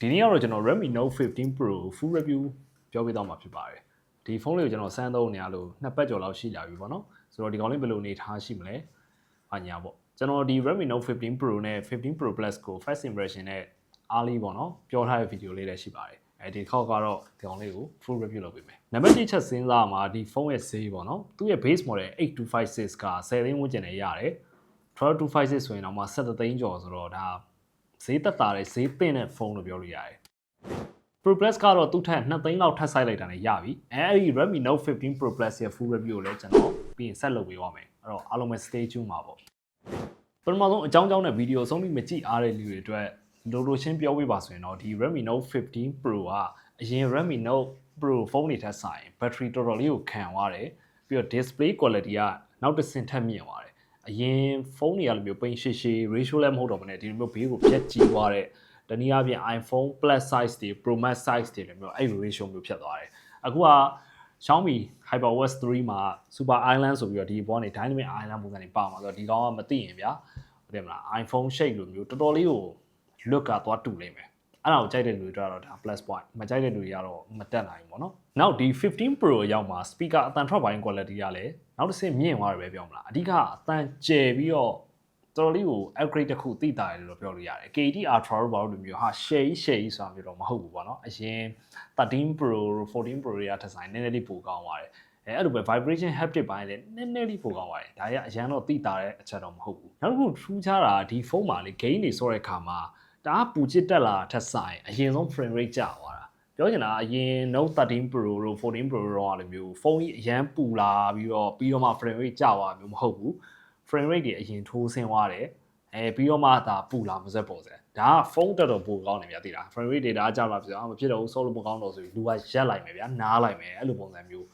ဒီနေ့ကတော့ကျွန်တော် Redmi Note 15 Pro full review ပြောပြတော့မှာဖြစ်ပါတယ်ဒီဖုန်းလေးကိုကျွန်တော်စမ်းသုံးနေရလို့နှစ်ပတ်ကျော်လောက်ရှိလာပြီပေါ့နော်ဆိုတော့ဒီကောင်လေးဘယ်လိုနေထားရှိမလဲအညာပေါ့ကျွန်တော်ဒီ Redmi Note 15 Pro နဲ့15 Pro Plus ကို first impression နဲ့အားလေးပေါ့နော်ပြောထားတဲ့ဗီဒီယိုလေးလည်းရှိပါတယ်အဲဒီခေါက်ကတော့ဒီကောင်လေးကို full review လုပ်ပေးမယ်နံပါတ်1ချက်စဉ်းစားမှာဒီဖုန်းရဲ့ဈေးပေါ့နော်သူ့ရဲ့ base model 8256က10သိန်းဝန်းကျင်နဲ့ရတယ် 12256ဆိုရင်တော့မှ7သိန်းကျော်ဆိုတော့ဒါ ဈေးသက်သာတဲ့ဈေးသင့်တဲ့ဖုန်းလို့ပြောလို့ရတယ် Pro Plus ကတော့သူ့ထက်2သိန်းလောက်ထပ်ဆိုင်လိုက်တာနဲ့ရပြီအဲအဲ့ဒီ Redmi Note 15 Pro Plus ရဲ့ full review ကိုလည်းကျွန်တော်ပြီးရင်ဆက်လုပ်ပေးပါမယ်အဲ့တော့အားလုံးပဲ stay tuned ပါပေါ့ပထမဆုံးအကြောင်းကြောင်းတဲ့ဗီဒီယိုဆုံးပြီးမကြည့်အားတဲ့လူတွေအတွက်လိုလိုချင်းပြောပြပါဆိုရင်တော့ဒီ Redmi Note 15 Pro ကအရင် Redmi Note Pro ဖုန်းတွေထက်ဆိုင် battery တော်တော်လေးကိုခံသွားတယ်ပြီးတော့ display quality ကနောက်တစ်ဆင့်ထက်မြင့်သွားတယ် အရင်ဖုန်းတွေကလိုမျိုးပိန်ရှည်ရှည် ratio လည်းမဟုတ်တော့ဘဲနဲ့ဒီလိုမျိုးဘေးကိုပြက်ကြီးသွားတဲ့တနည်းအားဖြင့် iPhone Plus size တွေ Pro Max size တွေလည်းမျိုးအဲ့ ratio မျိုးဖြစ်သွားတယ်အခုက Xiaomi HyperOS 3မှာ Super Island ဆိုပြီးတော့ဒီဘောကနေ Dynamic Island ပုံစံတွေပါမှာဆိုတော့ဒီကောင်ကမသိရင်ဗျာဟုတ်တယ်မလား iPhone shape လိုမျိုးတော်တော်လေးကို look ကသွားတူလိမ့်မယ် အဲ့ဒါကိုကြိုက်တဲ့လူတွေကတော့ဒါ plus point မကြိုက်တဲ့လူတွေကတော့မတက်နိုင်ဘူးပေါ့နော်နောက်ဒီ15 Pro ရောက်မှာ speaker အတန်ထွက်ပိုင်း quality ကလည်းနောက်တစ်ဆင့်မြင့်သွားတယ်ပဲပြောမလားအဓိကအတန်ကျယ်ပြီးတော့တော်တော်လေးကို upgrade တစ်ခုသိတာတယ်လို့ပြောလို့ရတယ် KD Ultra လို့ဘာလို့မျိုးဟာ share share ဆိုတာမျိုးတော့မဟုတ်ဘူးပေါ့နော်အရင်13 Pro 14 Pro တွေက design နည်းနည်းလေးပိုကောင်းသွားတယ်အဲအဲ့လိုပဲ vibration haptic ပိုင်းလည်းနည်းနည်းလေးပိုကောင်းသွားတယ်ဒါရအရန်တော့သိတာတဲ့အချက်တော့မဟုတ်ဘူးနောက်တစ်ခုထူးခြားတာဒီဖုန်းမှာလေ gain တွေဆော့တဲ့ခါမှာ တအားပူချစ်တက်လာထက်ဆိုင်အရင်ဆုံး frame rate ကျသွားတာပြောချင်တာအရင် Note 13 Pro တို့ 14 Pro တို့ကလည်းမျိုးဖုန်းကြီးအရန်ပူလာပြီးတော့ပြီးတော့မှ frame rate ကျသွားမျိုးမဟုတ်ဘူး frame rate တွေအရင်ထိုးဆင်းသွားတယ်အဲပြီးတော့မှဒါပူလာမစက်ပေါ်စဲဒါကဖုန်းတက်တော့ပိုကောင်းနေဗျာသိလား frame rate တွေဒါကြောက်လာပြီဆိုတော့မဖြစ်တော့ဘူး solo မကောင်းတော့ဆိုပြီးလူကရက်လိုက်မယ်ဗျာနားလိုက်မယ်အဲ့လိုပုံစံမျိုး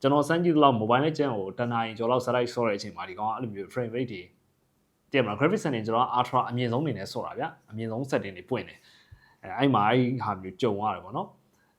ကျွန်တော်စမ်းကြည့်တော့ mobile နဲ့ကျန်ကိုတနာရင်ကျော်လောက် slide ဆော့တဲ့အချိန်မှာဒီကောင်ကအဲ့လိုမျိုး frame rate တွေ တည်မလား graphics setting ကျွန်တော် ultra အမြင့်ဆုံးနေနဲ့ဆော့တာဗျာအမြင့်ဆုံး setting တွေပွင့်တယ်အဲအဲ့မှာအဲ့ဟာမျိုးကြုံရတယ်ပေါ့နော်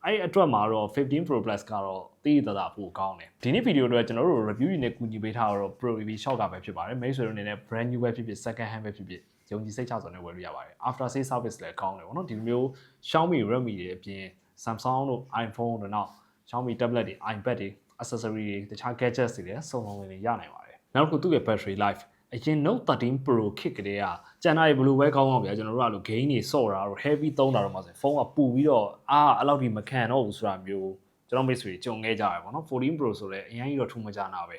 အဲ့အတွက်မှာတော့15 Pro Plus ကတော့တည်တသာပိုကောင်းတယ်ဒီနေ့ဗီဒီယိုတွေကျွန်တော်တို့ review တွေနဲ့ကူညီပေးထားတော့ Pro EV shop ကပဲဖြစ်ပါတယ်မိတ်ဆွေတို့အနေနဲ့ brand new ပဲဖြစ်ဖြစ် second hand ပဲဖြစ်ဖြစ်ယုံကြည်စိတ်ချစွာနဲ့ဝယ်လို့ရပါတယ် after sale service လည်းကောင်းတယ်ပေါ့နော်ဒီလိုမျိုး Xiaomi Redmi တွေအပြင် Samsung တို့ iPhone တို့နောက် Xiaomi tablet တွေ iPad တွေ accessory တွေတခြား gadgets တွေလည်းစုံစုံလင်လင်ရနိုင်ပါတယ်နောက်တစ်ခုသူ့ရဲ့ battery life အရင် Note 13 Pro ခစ်ကလေးကကျန်တာတွေဘယ်လိုပဲကောင်းအောင်ဗျာကျွန်တော်တို့ကလို့ gain တွေဆော့တာတော့ heavy သုံးတာတော့မှဆိုဖုန်းကပူပြီးတော့အာအဲ့လောက်ထိမခံတော့ဘူးဆိုတာမျိုးကျွန်တော်မိတ်ဆွေကြုံခဲ့ကြရပါတော့14 Pro ဆိုလည်းအရင်ကြီးတော့ထူမကြနာပဲ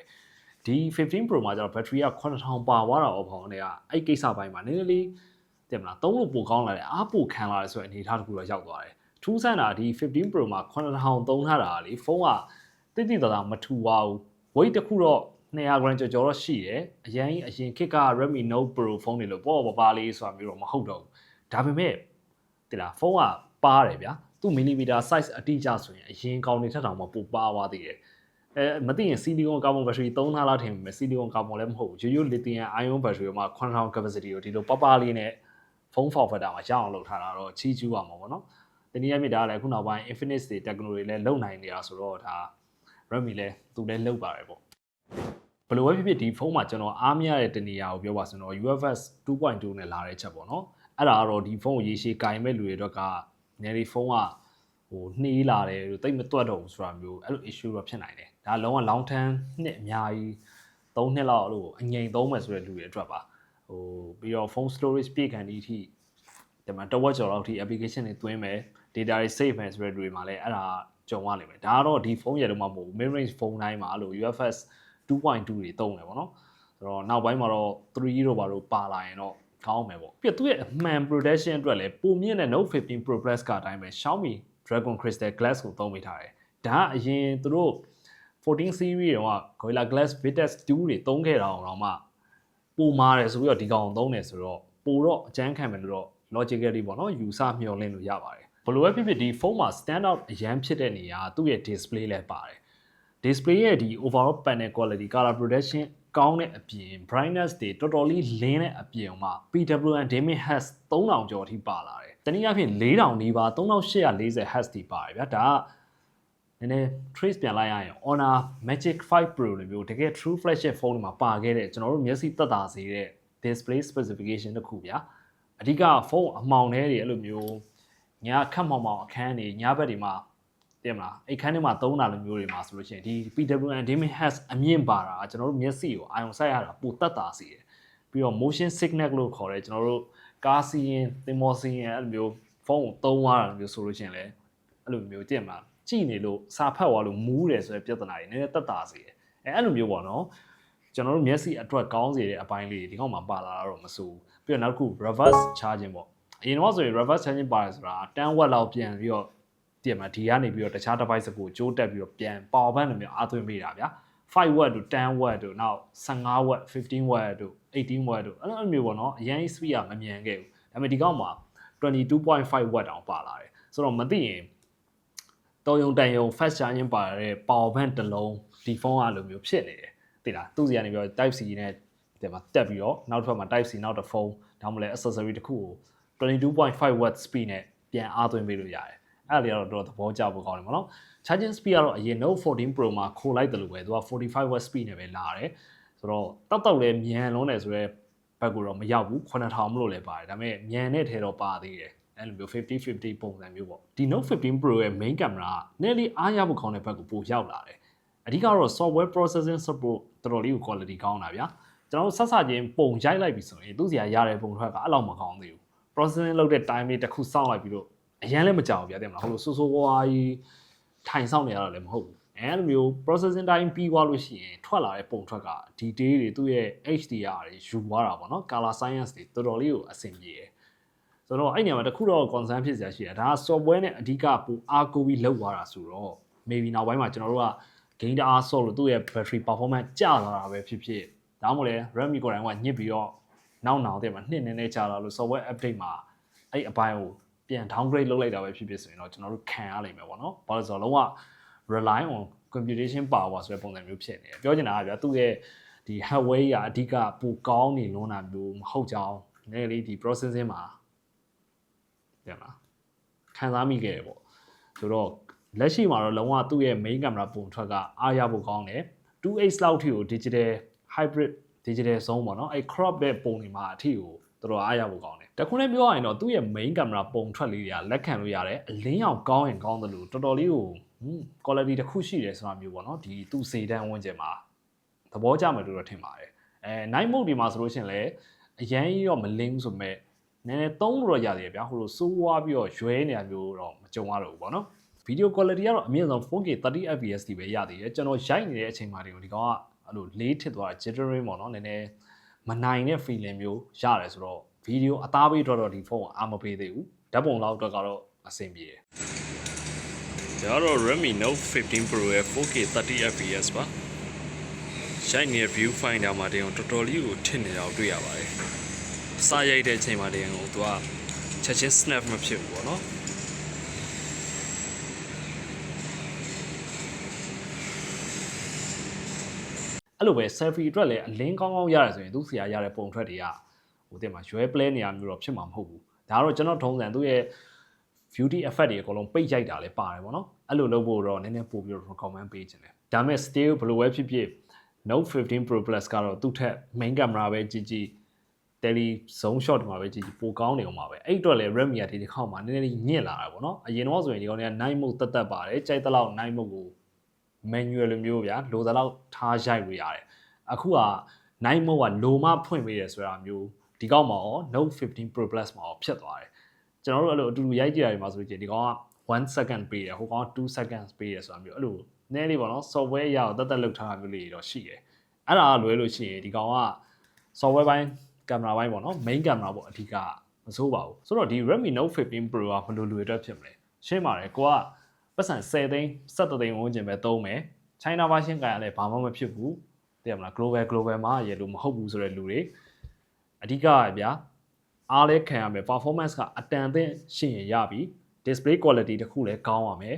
ဒီ15 Pro မှာကျတော့ battery က9000ပါသွားတာပေါ့ဖောင်းတွေကအဲ့ကိစ္စပိုင်းမှာနည်းနည်းလေးတင်မလားသုံးလို့ပိုကောင်းလာတယ်အားပိုခံလာတယ်ဆိုတဲ့အနေအထားတစ်ခုတော့ရောက်သွားတယ်ထူးဆန်းတာဒီ15 Pro မှာ9000သုံးထားတာလေဖုန်းကတိတိတသာမထူပါဘူး weight တစ်ခုတော့ 200 gram ကျော်ကျော်တော့ရှိတယ်အရင်အရင်ခက်က Redmi Note Pro ဖုန်းတွေလို့ပေါ့ပေါ့ပါလေးဆိုတာမျိုးတော့မဟုတ်တော့ဘူးဒါပေမဲ့တိလားဖုန်းကပါတယ်ဗျာသူ့ millimeter size အတိအကျဆိုရင်အရင်ကောင်းနေထက်တောင်မှပိုပါသွားသေးတယ်အဲမသိရင် silicon carbon battery သုံးထားလားထင်ပေမဲ့ silicon carbon လည်းမဟုတ်ဘူးရိုးရိုး lithium ion battery မှာ9000 capacity ကိုဒီလိုပပလေးနဲ့ဖုန်း form factor မှာရအောင်လုပ်ထားတာတော့ချီးကျူးပါမှာပေါ့နော်တနည်းအားဖြင့်ဒါလည်းခုနောက်ပိုင်း Infinix တွေ technology လည်းလုံနိုင်နေတာဆိုတော့ဒါ Redmi လည်းသူလည်းလုံပါတယ်ပေါ့ ဘယ်လိုပဲဖြစ်ဖြစ်ဒီဖုန်းမှာကျွန်တော်အားမရတဲ့တနေရာကိုပြောပါဆိုတော့ UFS 2.2နဲ့လာတဲ့ချက်ပေါ့နော်အဲ့ဒါကတော့ဒီဖုန်းကိုရေရှည်ကင်မဲ့လူတွေအတွက်ကနည်းနည်းဖုန်းကဟိုနှေးလာတယ်လို့တိတ်မတွက်တော့ဘူးဆိုတာမျိုးအဲ့လို issue တော့ဖြစ်နိုင်တယ်ဒါလုံးဝ long term နှစ်အများကြီး3နှစ်လောက်လို့အငိမ်သုံးမယ်ဆိုတဲ့လူတွေအတွက်ပါဟိုပြီးတော့ phone storage ပြည့်ခံဒီအထိဒီမှာတစ်ဝက်ကျော်လောက်ထိ application တွေသွင်းမယ် data တွေ save မယ်ဆိုတဲ့လူတွေမှာလည်းအဲ့ဒါကြုံရလိမ့်မယ်ဒါကတော့ဒီဖုန်းရတော့မှမဟုတ်ဘူး mid range ဖုန်းတိုင်းမှာအဲ့လို UFS 2.2တွေတုံးတယ်ပေါ့နော်ဆိုတော့နောက်ပိုင်းမှာတော့3တို့ဘာလို့ပါလာရင်တော့ကောင်းမယ်ပေါ့ပြီးတော့သူ့ရဲ့အမှန် protection အတွက်လည်းပုံမြင့်တဲ့ Note 15 Pro Plus ကအတိုင်းပဲ Xiaomi Dragon Crystal Glass ကိုသုံးမိထားတယ်ဒါကအရင်သူတို့14 series တော့ Gorilla Glass Vitas 2တွေသုံးခဲ့တာအောင်တော့မှပိုမာတယ်ဆိုပြီးတော့ဒီကောင်သုံးတယ်ဆိုတော့ပိုတော့အကျန်းခံမယ်လို့တော့ logically ပေါ့နော်ယူဆမျှော်လင့်လို့ရပါတယ်ဘယ်လိုပဲဖြစ်ဖြစ်ဒီဖုန်းမှာ stand out အရန်ဖြစ်တဲ့နေရာသူ့ရဲ့ display လည်းပါတယ် display ရဲ့ဒီ overall panel quality color protection ကောင်းတဲ့အပြင် brightness တွေတော်တော်လေးလင်းတဲ့အပြင်မှာ PWM dimming hertz 3000ကျော်အထိပါလာတယ်။တနည်းအားဖြင့်4000နီးပါး3840 hertz ထိပါတယ်ဗျာ။ဒါကနည်းနည်း trace ပြန်လိုက်ရရင် Honor Magic 5 Pro လိုမျိုးတကယ် true flagship phone တွေမှာပါခဲ့တဲ့ကျွန်တော်တို့မျက်စိသက်သာစေတဲ့ display specification တစ်ခုဗျာ။အဓိကဖုန်းအမှောင်ထဲတွေအဲ့လိုမျိုးညခတ်မောင်မောင်အခန်းနေညဘက်တွေမှာ တင်မလားအဲ့ခန်းထဲမှာသုံးတာလိုမျိုးတွေမှာဆိုလို့ရှိရင်ဒီ PWM dimming has အမြင့်ပါတာကျွန်တော်တို့မျက်စိကိုအာရုံစိုက်ရတာပိုတက်တာစီတယ်ပြီးတော့ motion sickness လို့ခေါ်တယ်ကျွန်တော်တို့ကားစီးရင်သင်္ဘောစီးရင်အဲ့လိုမျိုးဖုန်းကိုသုံးရတာမျိုးဆိုလို့ရှိရင်လည်းအဲ့လိုမျိုးတင်မလားကြည့်နေလို့စာဖတ်သွားလို့မူးတယ်ဆိုတဲ့ပြဿနာတွေနည်းနည်းတက်တာစီတယ်အဲအဲ့လိုမျိုးပေါ့နော်ကျွန်တော်တို့မျက်စိအတွက်ကောင်းစေတဲ့အပိုင်းလေးဒီကောင်မှပါလာတော့မစိုးဘူးပြီးတော့နောက်တစ်ခု reverse charging ပေါ့အရင်တော့ဆိုရင် reverse charging ပါတယ်ဆိုတာ10 watt လောက်ပြန်ပြီးတော့ တည်မှာဒီကနေပြီးတော့တခြား device ကိုကြိုးတက်ပြီးတော့ပြန် power bank လိုမျိုးအားသွင်းပေးတာဗျာ5 watt တို့10 watt တို့နောက်15 watt 15 watt တို့18 watt တို့အဲ့လိုမျိုးပေါ့နော်အရင် speed ကမမြန်ခဲ့ဘူးဒါပေမဲ့ဒီကောင်မှာ22.5 watt တောင်ပါလာတယ်ဆိုတော့မသိရင်တော်ယုံတန်ယုံ fast charging ပါတဲ့ power bank တစ်လုံးဒီဖုန်းကလိုမျိုးဖြစ်နေတယ်သိလားသူ့စီကနေပြီးတော့ type C နဲ့ဒီမှာတက်ပြီးတော့နောက်တစ်ဖက်မှာ type C နောက်တစ်ဖုန်းဒါမှမဟုတ် accessory တစ်ခုကို22.5 watt speed နဲ့ပြန်အားသွင်းပေးလို့ရတယ် အဲ့ဒါတွေကတော့တော့သဘောကျဖို့ကောင်းတယ်မနော် charging speed ကတော့အရင် Note 14 Pro မှာခိုးလိုက်တယ်လို့ပဲသူက45 watt speed နဲ့ပဲလာတယ်ဆိုတော့တောက်တောက်လည်းမြန်လုံးတယ်ဆိုတော့ဘက်ကတော့မရောက်ဘူး9000မလို့လည်းပါတယ်ဒါပေမဲ့မြန်တဲ့ထဲတော့ပါသေးတယ်အဲ့လိုမျိုး50 50ပုံစံမျိုးပေါ့ဒီ Note 15 Pro ရဲ့ main camera ကနည်းနည်းအားရဖို့ကောင်းတဲ့ဘက်ကိုပိုရောက်လာတယ်အဓိကတော့ software processing support တော်တော်လေးကို quality ကောင်းတာဗျာကျွန်တော်တို့ဆက်စချင်းပုံရိုက်လိုက်ပြီဆိုရင်သူ့စီကရတဲ့ပုံထွက်ကအဲ့လောက်မကောင်းသေးဘူး processing လုပ်တဲ့ time လေးတစ်ခုစောင့်လိုက်ပြီးတော့ အရန်လည်းမကြောက်ဘူးဗျာတဲ့မလားဟိုလိုဆိုးဆိုးဝါးဝါးကြီးထိုင်ဆောင်နေရတာလည်းမဟုတ်ဘူးအဲလိုမျိုး processing time ပြီးသွားလို့ရှိရင်ထွက်လာတဲ့ပုံထွက်က detail တွေသူ့ရဲ့ HDR တွေယူသွားတာပေါ့နော် color science တွေတော်တော်လေးကိုအဆင်ပြေတယ်ဆိုတော့အဲ့နေရာမှာတခုတော့ concern ဖြစ်စရာရှိတယ်ဒါက software နဲ့အဓိကပူအားကိုပြီးလောက်သွားတာဆိုတော့ maybe နောက်ပိုင်းမှာကျွန်တော်တို့က gain တအားဆော့လို့သူ့ရဲ့ battery performance ကျလာတာပဲဖြစ်ဖြစ်ဒါမှမဟုတ်လဲ Redmi ကိုယ်တိုင်ကညစ်ပြီးတော့နောက်နောက်တဲ့မှာနှစ်နေနေကျလာလို့ software update မှာအဲ့အပိုင်းကို ပြန် downgrade လုပ်လိုက်တာပဲဖြစ်ဖြစ်ဆိုရင်တော့ကျွန်တော်တို့ခံရလိမ့်မယ်ပေါ့နော်။ဘာလို့လဲဆိုတော့လုံးဝ rely on computation power ဆိုတဲ့ပုံစံမျိုးဖြစ်နေတယ်။ပြောချင်တာကဗျာသူ့ရဲ့ဒီ hardware ကအဓိကပိုကောင်းနေလုံးတာမျိုးမဟုတ်ကြောင်းနည်းနည်းလေးဒီ processing မှာတဲ့မှာခံစားမိခဲ့တယ်ပေါ့။ဆိုတော့လက်ရှိမှာတော့လုံးဝသူ့ရဲ့ main camera ပုံထွက်ကအားရဖို့ကောင်းတယ် 2x လောက်ထိကို digital hybrid digital zone ပေါ့နော်အဲ crop တဲ့ပုံတွေမှာအထိကို တော်တော်အားရဖို့ကောင်းတယ်တခုနဲ့ပြောရရင်တော့သူ့ရဲ့ main camera ပုံထွက်လေးတွေကလက်ခံလို့ရတယ်အလင်းရောင်ကောင်းရင်ကောင်းတယ်လို့တော်တော်လေးကိုဟွန်း quality တစ်ခုရှိတယ်ဆိုတာမျိုးပေါ့နော်ဒီသူ့စေတန်းဝန်းကျင်မှာသဘောကျမယ်လို့တော့ထင်ပါတယ်အဲ night mode ဒီမှာဆိုလို့ရှိရင်လည်းအရန်ကြီးတော့မလင်းဘူးဆိုမဲ့နည်းနည်းသုံးလို့တော့ရတယ်ဗျာဟိုလိုစိုးဝါးပြီးတော့ရွဲနေတာမျိုးတော့မကြုံရတော့ဘူးပေါ့နော် video quality ကတော့အမြင့်ဆုံး 4K 30 fps ဒီပဲရသေးတယ်ကျွန်တော်ရိုက်နေတဲ့အချိန်မှာဒီဒီကောင်ကအဲ့လိုလေးထစ်သွား jittering ပေါ့နော်နည်းနည်း မနိုင်တဲ့ feeling မျိုးရတယ်ဆိုတော့ video အသားပေးတော့တော့ဒီဖုန်းကအာမပေးသေးဘူးဓာတ်ပုံလောက်တော့ကတော့အဆင်ပြေတယ်ဒါကတော့ Redmi Note 15 Pro ရဲ့ 4K 30 fps ပါရိုက်နေတဲ့ view finder မှာတင်အောင်တော်တော်လေးကိုထင်နေတာကိုတွေ့ရပါတယ်စာရိုက်တဲ့အချိန်မှာတင်အောင်သူကချက်ချင်း snap မဖြစ်ဘူးပေါ့နော် အဲ့လိုပဲ selfie အတွက်လည်းအလင်းကောင်းကောင်းရတယ်ဆိုရင်သူ့ဆရာရတဲ့ပုံထွက်တွေကဟိုတင်မှာရွဲ play နေရမျိုးတော့ဖြစ်မှာမဟုတ်ဘူးဒါကတော့ကျွန်တော်ထုံးစံသူ့ရဲ့ beauty effect တွေအကုန်လုံးပိတ်ရိုက်တာလည်းပါတယ်ပေါ့နော်အဲ့လိုလုပ်ဖို့တော့နည်းနည်းပို့ပြီးတော့ recommend ပေးခြင်းတယ်ဒါပေမဲ့ still ဘယ်လိုပဲဖြစ်ဖြစ် Note 15 Pro Plus ကတော့သူ့ထက် main camera ပဲကြည့်ကြည့် tele zone shot တွေမှာပဲကြည့်ကြည့်ပိုကောင်းနေအောင်ပါပဲအဲ့အတွက်လည်း Redmi ကဒီတစ်ခေါက်မှာနည်းနည်းလေးညစ်လာတာပေါ့နော်အရင်တော့ဆိုရင်ဒီကောင်တွေက night mode တက်တက်ပါတယ်ကြိုက်တဲ့လောက် night mode ကို manual လိုမျိုးဗျာလိုသလောက်ထားရိုက်လို့ရတယ်အခုက night mode ကလိုမှဖွင့်ပေးတယ်ဆိုတာမျိုးဒီကောက်မှာရော Note 15 Pro Plus မှာရောဖြစ်သွားတယ်ကျွန်တော်တို့အဲ့လိုအတူတူရိုက်ကြည့်ရတယ်မှာဆိုရင်ဒီကောင်က1 second ပေးတယ်ဟိုကောင်က2 seconds ပေးတယ်ဆိုတာမျိုးအဲ့လိုနည်းလေးပေါ့နော် software ရအောင်တက်တက်လုပ်ထားတာမျိုးလေးတော့ရှိတယ်အဲ့ဒါကလွဲလို့ရှိရင်ဒီကောင်က software ဘိုင်းကင်မရာဘိုင်းပေါ့နော် main camera ပေါ့အဓိကမဆိုးပါဘူးဆိုတော့ဒီ Redmi Note 15 Pro ကဘယ်လိုလွယ်အတွက်ဖြစ်မလဲရှင်းပါတယ်ကိုက ပတ်စံ10သိန်း17သိန်းဝန်းကျင်ပဲသုံးမယ် China version ကလည်းဘာမှမဖြစ်ဘူးသိရမလား global global မှာရလို့မဟုတ်ဘူးဆိုတဲ့လူတွေအဓိကကဗျာအားလဲခံရမယ် performance ကအတန်သင့်ရှင်းရင်ရပြီ display quality တခုလည်းကောင်းရမယ်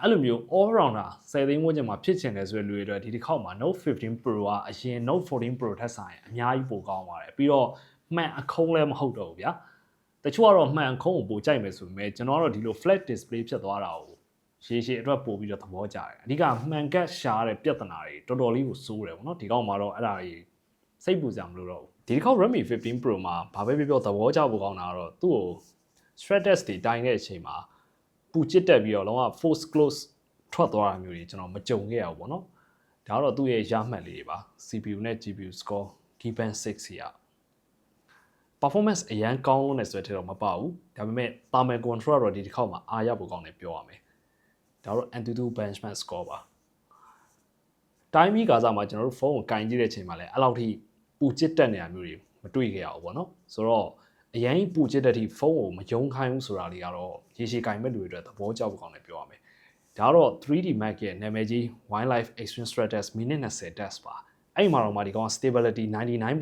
အဲ့လိုမျိုး all rounder 10သိန်းဝန်းကျင်မှာဖြစ်ချင်တယ်ဆိုတဲ့လူတွေအတွက်ဒီတစ်ခေါက်မှာ Note 15 Pro ကအရင် Note 14 Pro ထက်ဆိုင်အများကြီးပိုကောင်းပါတယ်ပြီးတော့မှန်အခုံးလည်းမဟုတ်တော့ဘူးဗျာတချို့ကတော့မှန်အခုံးကိုပိုကြိုက်မယ်ဆိုပေမဲ့ကျွန်တော်ကတော့ဒီလို flat display ဖြစ်သွားတာကို ရှေးရှေးအတွက်ပို့ပြီးတော့သဘောကျတယ်အဓိကမှန်ကတ်ရှားတဲ့ပြဿနာတွေတော်တော်လေးကိုစိုးတယ်ပေါ့နော်ဒီကောင်မှာတော့အဲ့ဒါကြီးစိတ်ပူစရာမလိုတော့ဘူးဒီတစ်ခေါက် Redmi 15 Pro မှာဘာပဲပြောပြောသဘောကျဖို့ကောင်းတာကတော့သူ့ကို stress test တွေတိုင်းတဲ့အချိန်မှာပူချစ်တက်ပြီးတော့လုံးဝ force close ထွက်သွားတာမျိုးတွေကျွန်တော်မကြုံခဲ့ရဘူးပေါ့နော်ဒါကတော့သူ့ရဲ့ရမှတ်လေးတွေပါ CPU နဲ့ GPU score Geekbench 6ကြီးอ่ะ performance အရန်ကောင်းလို့နဲ့ဆိုတဲ့တော့မပါဘူးဒါပေမဲ့ thermal control တော့ဒီတစ်ခေါက်မှာအားရဖို့ကောင်းတယ်ပြောရမယ် ဒါတော့ Antutu benchmark score ပါတိုင်းပြီးကစားမှာကျွန်တော်တို့ဖုန်းကိုကင်ကြည့်တဲ့အချိန်မှာလည်းအဲ့လောက်ထိပူချစ်တက်နေတာမျိုးတွေမတွေ့ခဲ့ရဘူးပေါ့နော်ဆိုတော့အရင်ပူချစ်တဲ့ထိဖုန်းကိုမယုံခိုင်းဘူးဆိုတာလေးကတော့ရေရှည်ကင်မဲ့လူတွေအတွက်သဘောကျဖို့ကောင်းတယ်ပြောရမယ်ဒါတော့ 3D Mac ရဲ့နာမည်ကြီး Wildlife Extreme Stress Test မိနစ်20 test ပါအဲ့ဒီမှာတော့မှဒီကောင် stability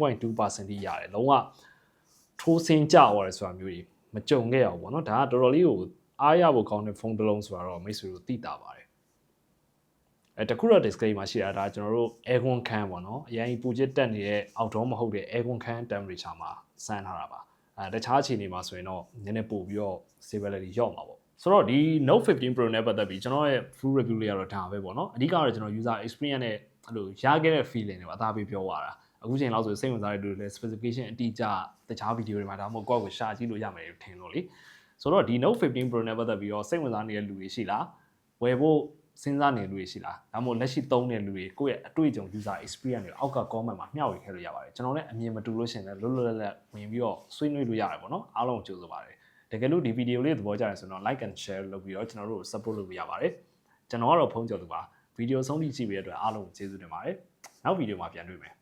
99.2%တိရတယ်လုံးဝထိုးစင်းကြသွားတယ်ဆိုတာမျိုးကြီးမကြုံခဲ့ရဘူးပေါ့နော်ဒါကတော်တော်လေးကို အားရဖို့ကောင်းတဲ့ဖုန်းတစ်လုံးဆိုတာတော့မိတ်ဆွေတို့သိတာပါတယ်အဲတခုတော့ display မှာရှိတာဒါကျွန်တော်တို့ aircon ခန်းပေါ့နော်အရင်ပူချစ်တက်နေတဲ့ outdoor မဟုတ်တဲ့ aircon ခန်း temperature မှာစမ်းထားတာပါအဲတခြားအခြေအနေမှာဆိုရင်တော့နည်းနည်းပို့ပြီးတော့ stability လျော့မှာပေါ့ဆိုတော့ဒီ Note 15 Pro နဲ့ပတ်သက်ပြီးကျွန်တော်ရဲ့ full review လေးကတော့ဒါပဲပေါ့နော်အဓိကတော့ကျွန်တော် user experience နဲ့အဲ့လိုရခဲ့တဲ့ feeling တွေပါအသားပေးပြောသွားတာအခုချိန်လောက်ဆိုစိတ်ဝင်စားတဲ့လူတွေလည်း specification အတိအကျတခြား video တွေမှာဒါမှမဟုတ်ကိုယ့်ကိုရှာကြည့်လို့ရမယ်ထင်လို့လေ ဆိုတော့ဒီ Note 15 Pro နဲ့ပတ်သက်ပြီးတော့စိတ်ဝင်စားနေတဲ့လူတွေရှိလားဝယ်ဖို့စဉ်းစားနေတဲ့လူတွေရှိလားဒါမှမဟုတ်လက်ရှိသုံးနေတဲ့လူတွေကိုယ့်ရဲ့အတွေ့အကြုံ user experience တွေအောက်က comment မှာမျှဝေခဲ့လို့ရပါတယ်ကျွန်တော်လည်းအမြင်မတူလို့ရှိရင်လည်းလွတ်လွတ်လပ်လပ်ဝင်ပြီးတော့ဆွေးနွေးလို့ရတယ်ပေါ့နော်အားလုံးကိုကြိုဆိုပါတယ်တကယ်လို့ဒီဗီဒီယိုလေးသဘောကျတယ်ဆိုတော့ like and share လုပ်ပြီးတော့ကျွန်တော်တို့ support လုပ်လို့ရပါတယ်ကျွန်တော်ကတော့ဖုန်းကြော်သူပါဗီဒီယိုဆုံးထိကြည့်ပေးတဲ့အတွက်အားလုံးကိုကျေးဇူးတင်ပါတယ်နောက်ဗီဒီယိုမှာပြန်တွေ့မယ်